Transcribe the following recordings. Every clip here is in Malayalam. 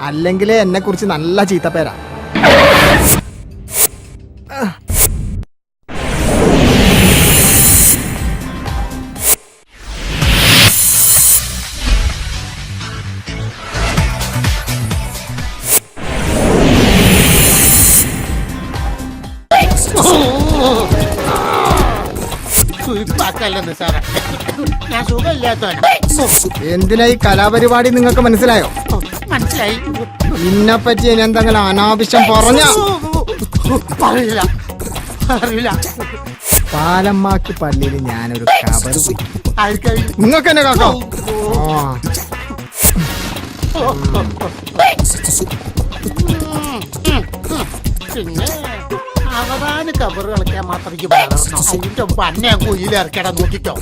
അല്ലെങ്കിൽ എന്നെ കുറിച്ച് നല്ല ചീത്തപ്പേരാ എന്തിനാ ഈ കലാപരിപാടി നിങ്ങൾക്ക് മനസ്സിലായോ? മനസ്സിലായി? നിന്നെ പറ്റി ഇനി എന്തെങ്കിലും അനാവശ്യം പറഞ്ഞ? പറയില്ല. അറിയില്ല പാലമ്മാക്ക് പള്ളിയിൽ ഞാനൊരു. ആർക്കറിയില്ല നിങ്ങൾക്ക് എന്നെ കേട്ടോ ആ പിന്നെ അവതാന് കബറ് കളിക്കാൻ മാത്രം എനിക്ക് പറഞ്ഞു അതിന്റെ പന്നെ കുയിലിറക്കട നോക്കിക്കോ.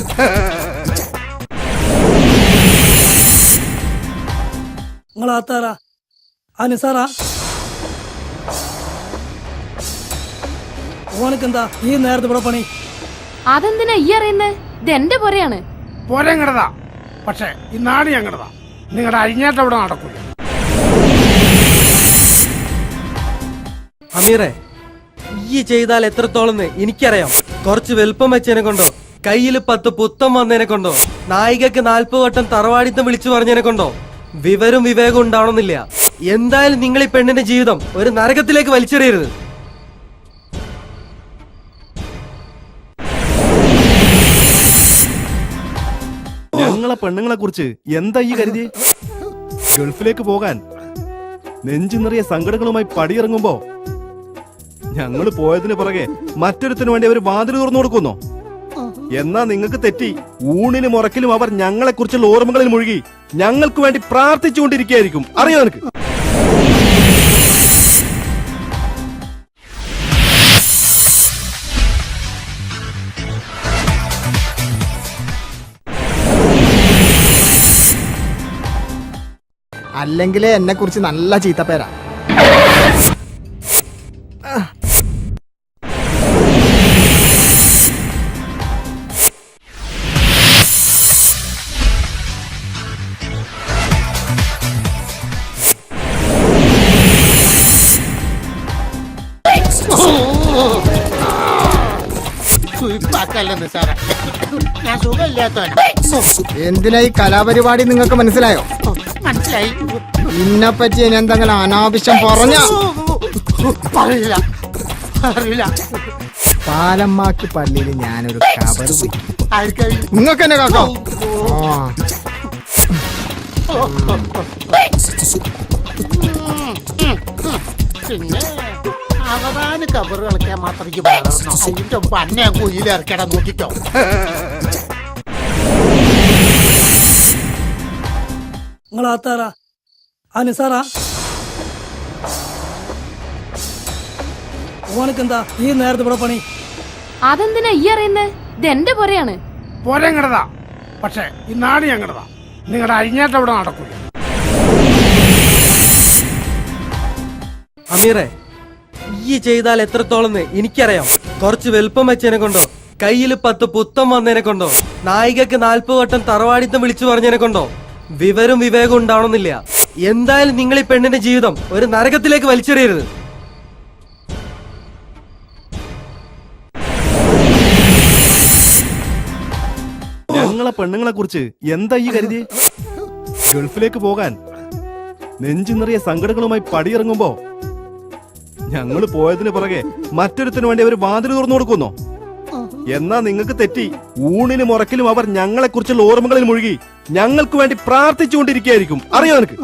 നിങ്ങൾ ആത്താരാ ആ നിസാറാ. ഓനക്കെന്താ ഈ നേരത്തെ ഇവിടെ പണി? അതെന്തിനാ ഈ അറിയുന്നത് ഇത് എന്റെ പുറയാണ് പോരങ്ങടതാ. പക്ഷേ ഈ നാട് ഞങ്ങടതാ. നിങ്ങളുടെ അഴിഞ്ഞാട്ടം ഇവിടെ നടക്കൂല. അമീറെ ഈ ചെയ്താൽ എത്രത്തോളം എനിക്കറിയാം. കുറച്ച് വലുപ്പം വെച്ചതിനെ കൊണ്ടോ കയ്യിൽ പത്ത് പുത്തം വന്നതിനെ കൊണ്ടോ നായികക്ക് നാൽപ്പത് വട്ടം തറവാടിത്തം വിളിച്ചു പറഞ്ഞതിനെ കൊണ്ടോ വിവരം വിവേകം ഉണ്ടാവണമെന്നില്ല. എന്തായാലും നിങ്ങൾ ഈ പെണ്ണിന്റെ ജീവിതം ഒരു നരകത്തിലേക്ക് വലിച്ചെറിയരുത്. ഞങ്ങളെ പെണ്ണുങ്ങളെ കുറിച്ച് എന്താ ഈ കരുതി? ഗൾഫിലേക്ക് പോകാൻ നെഞ്ചു നിറയെ സങ്കടങ്ങളുമായി പടിയിറങ്ങുമ്പോ ഞങ്ങൾ പോയതിന് പുറകെ മറ്റൊരുത്തിനു വേണ്ടി അവർ വാതിൽ തുറന്നു കൊടുക്കുന്നോ. എന്നാ നിങ്ങൾക്ക് തെറ്റി? ഊണിലും ഉറക്കിലും അവർ ഞങ്ങളെ കുറിച്ചുള്ള ഓർമ്മകളിൽ മുഴുകി ഞങ്ങൾക്ക് വേണ്ടി പ്രാർത്ഥിച്ചുകൊണ്ടിരിക്കുകയായിരിക്കും. അറിയോ നിനക്ക്? അല്ലെങ്കിൽ എന്നെ കുറിച്ച് നല്ല ചീത്തപ്പേരാ. സാറേ. ഞാൻ എന്തിനാ ഈ കലാപരിപാടി നിങ്ങൾക്ക് മനസ്സിലായോ? മനസ്സിലായി. ഇന്നെ പറ്റി ഇനി എന്തെങ്കിലും അനാവശ്യം പറഞ്ഞ. പാലമ്മാക്ക് പള്ളിയിൽ ഞാനൊരു. ആർക്കറിയില്ല നിങ്ങൾക്ക് എന്നെ കേട്ടോ ആ. പിന്നെ അവതാന കബറ് കളിക്കാൻ മാത്രം എനിക്ക് വളർന്നോ അതിന്റെ പന്നെ കുയിലിറക്കട നോക്കിക്കോ. നിങ്ങളാത്താറാ അനുസാറാ ഓനക്കെന്താ ഈ നേരത്തെ ഇവിടെ പണി? അതെന്തിനാ ഈ അറിയുന്നത് ഇത് എന്റെ പുറയാണ് പോരങ്ങടതാ. പക്ഷേ ഈ നാട് ഞങ്ങടതാ. നിങ്ങളുടെ അഴിഞ്ഞാട്ടം ഇവിടെ നടക്കൂല. അമീറെ ഈ ചെയ്താൽ എത്രത്തോളം എനിക്കറിയാം. കുറച്ച് വലുപ്പം വെച്ചതിനെ കൊണ്ടോ കയ്യിൽ പത്ത് പുത്തം വന്നതിനെ കൊണ്ടോ നായികക്ക് നാൽപ്പത് വട്ടം തറവാടിത്തം വിളിച്ചു പറഞ്ഞതിനെ കൊണ്ടോ വിവരം വിവേകം ഉണ്ടാവണമെന്നില്ല. എന്തായാലും നിങ്ങൾ ഈ പെണ്ണിന്റെ ജീവിതം ഒരു നരകത്തിലേക്ക് വലിച്ചെറിയരുത്. ഞങ്ങളെ പെണ്ണുങ്ങളെ കുറിച്ച് എന്താ ഈ കരുതി? ഗൾഫിലേക്ക് പോകാൻ നെഞ്ചു നിറയെ സങ്കടങ്ങളുമായി പടിയിറങ്ങുമ്പോ ഞങ്ങൾ പോയതിന് പുറകെ മറ്റൊരുത്തിനു വേണ്ടി അവർ വാതിൽ തുറന്നു കൊടുക്കുന്നോ. എന്നാ നിങ്ങൾക്ക് തെറ്റി. ഊണിലും ഉറക്കിലും അവർ ഞങ്ങളെ കുറിച്ചുള്ള ഓർമ്മകളിൽ മുഴുകി ഞങ്ങൾക്ക് വേണ്ടി പ്രാർത്ഥിച്ചുകൊണ്ടിരിക്കുകയായിരിക്കും. അറിയോ നിനക്ക്?